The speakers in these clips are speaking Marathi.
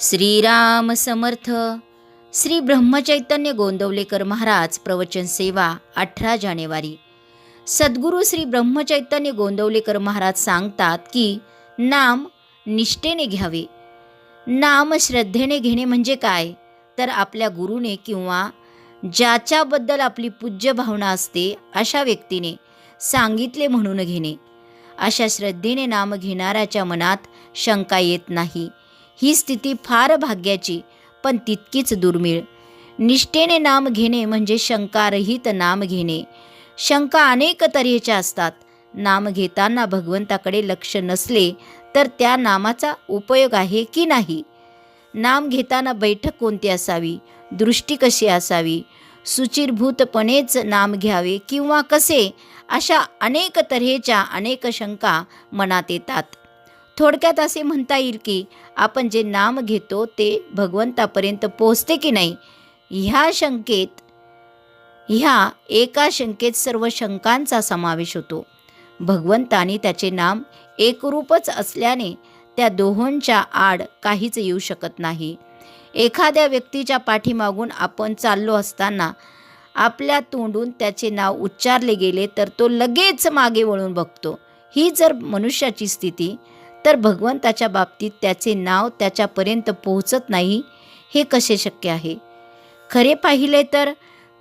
श्रीराम समर्थ श्री ब्रह्मचैतन्य गोंदवलेकर महाराज प्रवचन सेवा अठरा जानेवारी. सद्गुरू श्री ब्रह्मचैतन्य गोंदवलेकर महाराज सांगतात की नाम निष्ठेने घ्यावे. नाम श्रद्धेने घेणे म्हणजे काय? तर आपल्या गुरुने किंवा ज्याच्याबद्दल आपली पूज्य भावना असते अशा व्यक्तीने सांगितले म्हणून घेणे. अशा श्रद्धेने नाम घेणाऱ्याच्या मनात शंका येत नाही. ही स्थिती फार भाग्याची पण तितकीच दुर्मिळ. निष्ठेने नाम घेणे म्हणजे शंकारहित नाम घेणे. शंका अनेक तऱ्हेच्या असतात. नाम घेताना भगवंताकडे लक्ष नसले तर त्या नामाचा उपयोग आहे की नाही? नाम घेताना बैठक कोणती असावी? दृष्टी कशी असावी? सुचिरभूतपणेच नाम घ्यावे किंवा कसे? अशा अनेक तऱ्हेच्या अनेक शंका मनात येतात. थोडक्यात असे म्हणता येईल की आपण जे नाम घेतो ते भगवंतापर्यंत पोचते की नाही? ह्या शंकेत ह्या एका शंकेत सर्व शंकांचा समावेश होतो. भगवंताने आणि त्याचे नाम एकरूपच असल्याने त्या दोहोंच्या आड काहीच येऊ शकत नाही. एखाद्या व्यक्तीच्या पाठीमागून आपण चाललो असताना आपल्या तोंडून त्याचे नाव उच्चारले गेले तर तो लगेच मागे वळून बघतो. ही जर मनुष्याची स्थिती तर भगवंताच्या बाबतीत त्याचे नाव त्याच्यापर्यंत पोहोचत नाही हे कसे शक्य आहे? खरे पाहिले तर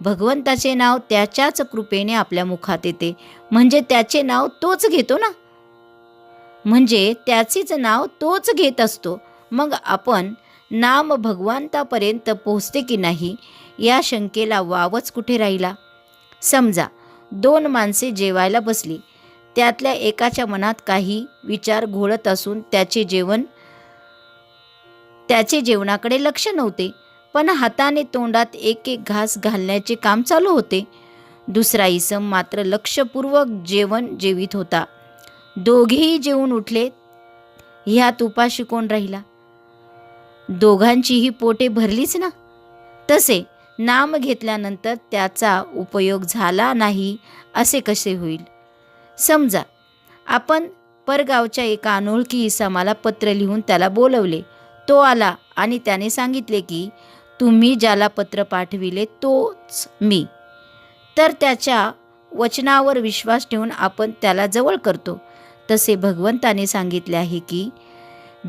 भगवंताचे नाव त्याच्याच कृपेने आपल्या मुखात येते. म्हणजे त्याचे नाव तोच घेतो ना? म्हणजे त्याचेच नाव तोच घेत असतो. मग आपण नाम भगवंतापर्यंत पोहोचते की नाही या शंकेला वावच कुठे राहिला? समजा दोन माणसे जेवायला बसली. त्यातल्या एकाच्या मनात काही विचार घोळत असून त्याचे जेवण त्याचे जेवणाकडे लक्ष नव्हते. पण हाताने तोंडात एक एक घास घालण्याचे काम चालू होते. दुसरा इसम मात्र लक्षपूर्वक जेवण जेवित होता. दोघेही जेवून उठले. ह्यात उपाशी कोण राहिला? दोघांचीही पोटे भरलीच ना? तसे नाम घेतल्यानंतर त्याचा उपयोग झाला नाही असे कसे होईल? समजा आपण परगावच्या एका अनोळखी इसमाला पत्र लिहून त्याला बोलवले. तो आला आणि त्याने सांगितले की तुम्ही ज्याला पत्र पाठविले तोच मी. तर त्याच्या वचनावर विश्वास ठेवून आपण त्याला जवळ करतो. तसे भगवंताने सांगितले आहे की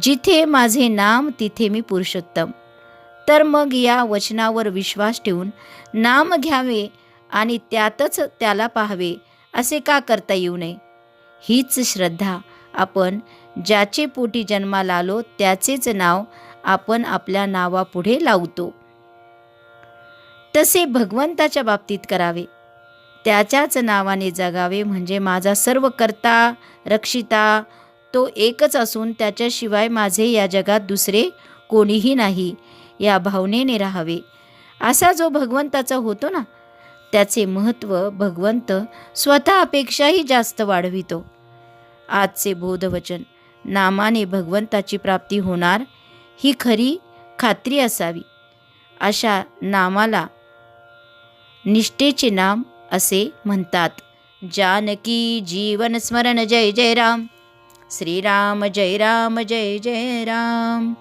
जिथे माझे नाम तिथे मी पुरुषोत्तम. तर मग या वचनावर विश्वास ठेवून नाम घ्यावे आणि त्यातच त्याला पाहावे. असे का करता येऊ नये? हीच श्रद्धा आपण ज्याचे पोटी जन्माला आलो त्याचेच नाव आपण आपल्या नावापुढे लावतो. तसे भगवंताच्या बाबतीत करावे. त्याच्याच नावाने जगावे म्हणजे माझा सर्व करता रक्षिता तो एकच असून त्याच्याशिवाय माझे या जगात दुसरे कोणीही नाही या भावनेने राहावे. असा जो भगवंताचा होतो ना त्याचे महत्त्व भगवंत स्वतःपेक्षाही जास्त वाढवितो. आजचे बोधवचन नामाने भगवंताची प्राप्ती होणार ही खरी खात्री असावी. अशा नामाला निष्ठेचे नाम असे म्हणतात. जानकी जीवन स्मरण जय जय राम. श्रीराम जय राम जय जय राम.